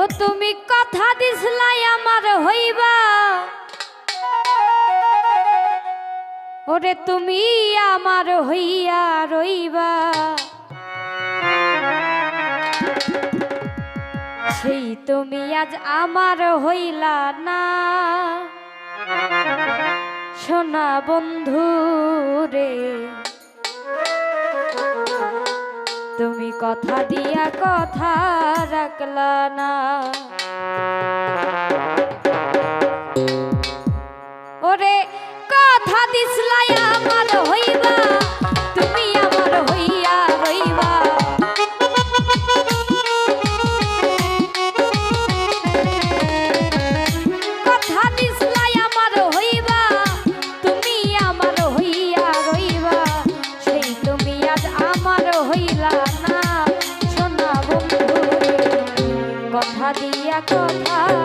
ও তুমি কথা দিছলাই আমার হইবা। ওরে তুমি আমার হইয়া রইবা। সেই তুমি আজ আমার হইলা না। সোনা বন্ধু রে তুমি কথা দিয়া কথা রাখলা না। ওরে কথা দিসলাই আমার হইবা। দিয়া কথা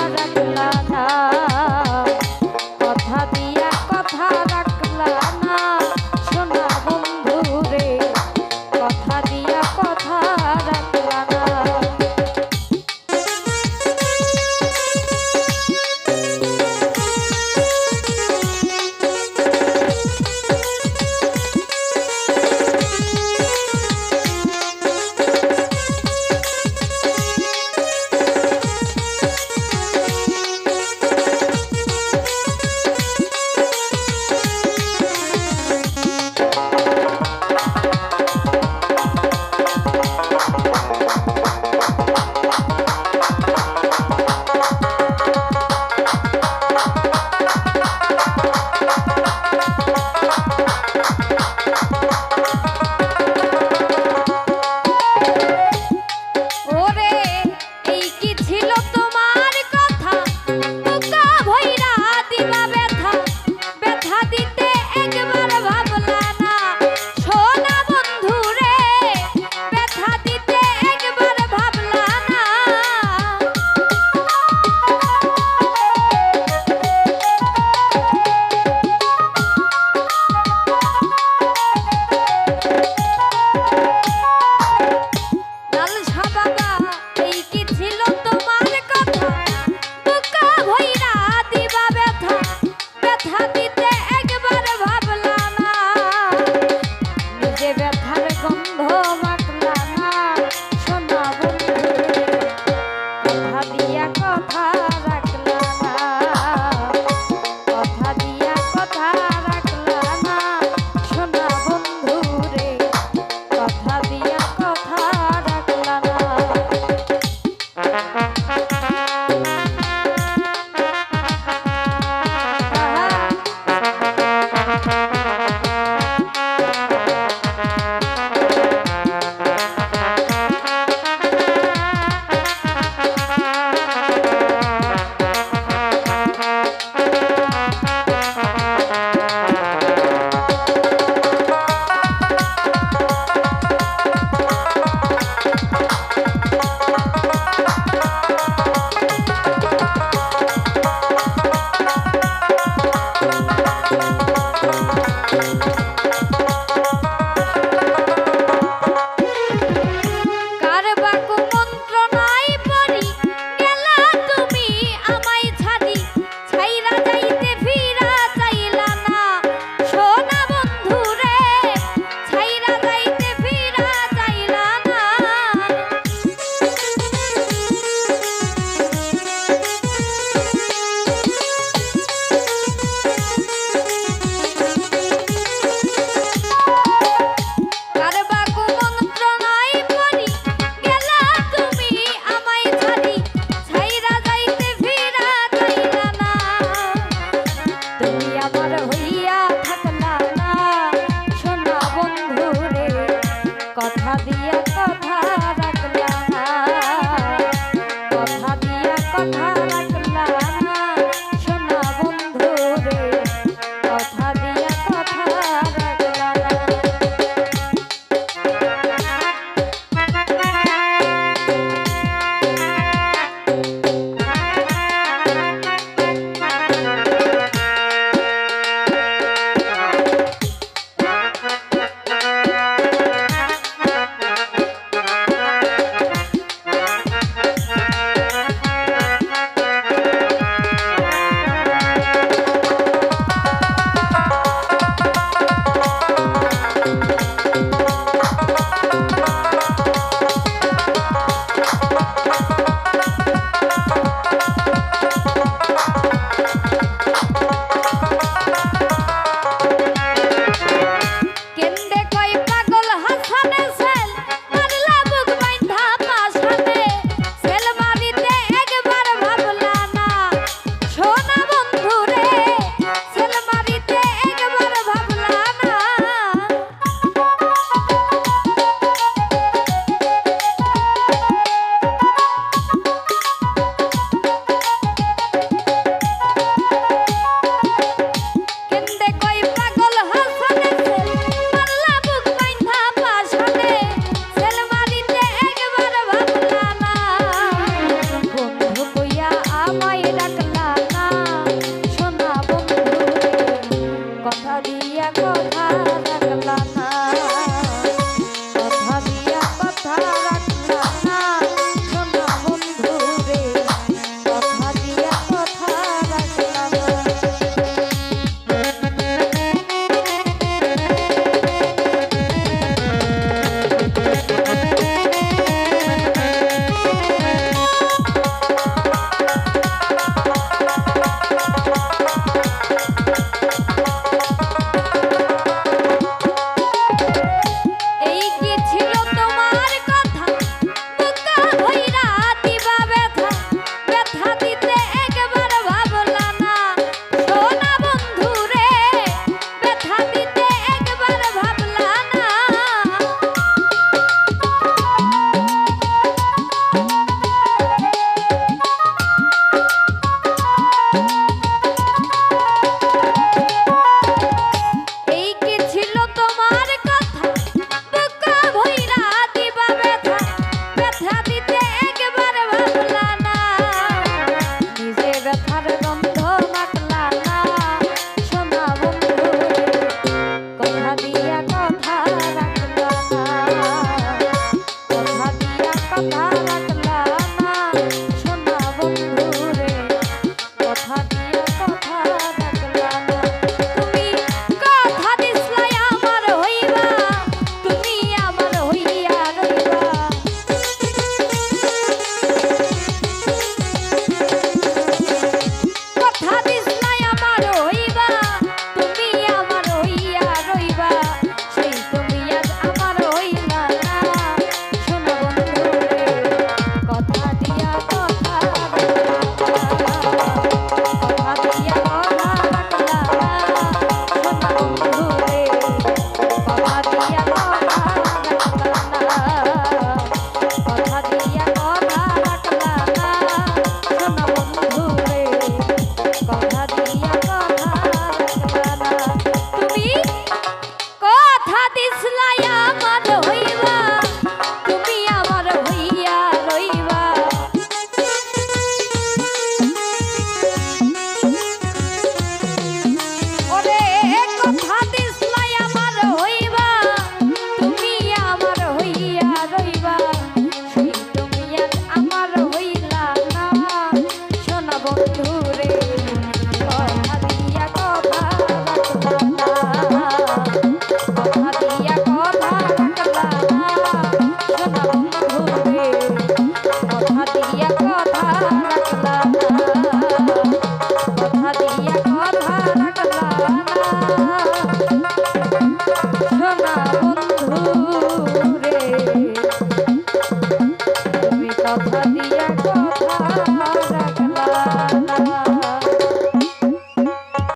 ಹಾಗೆ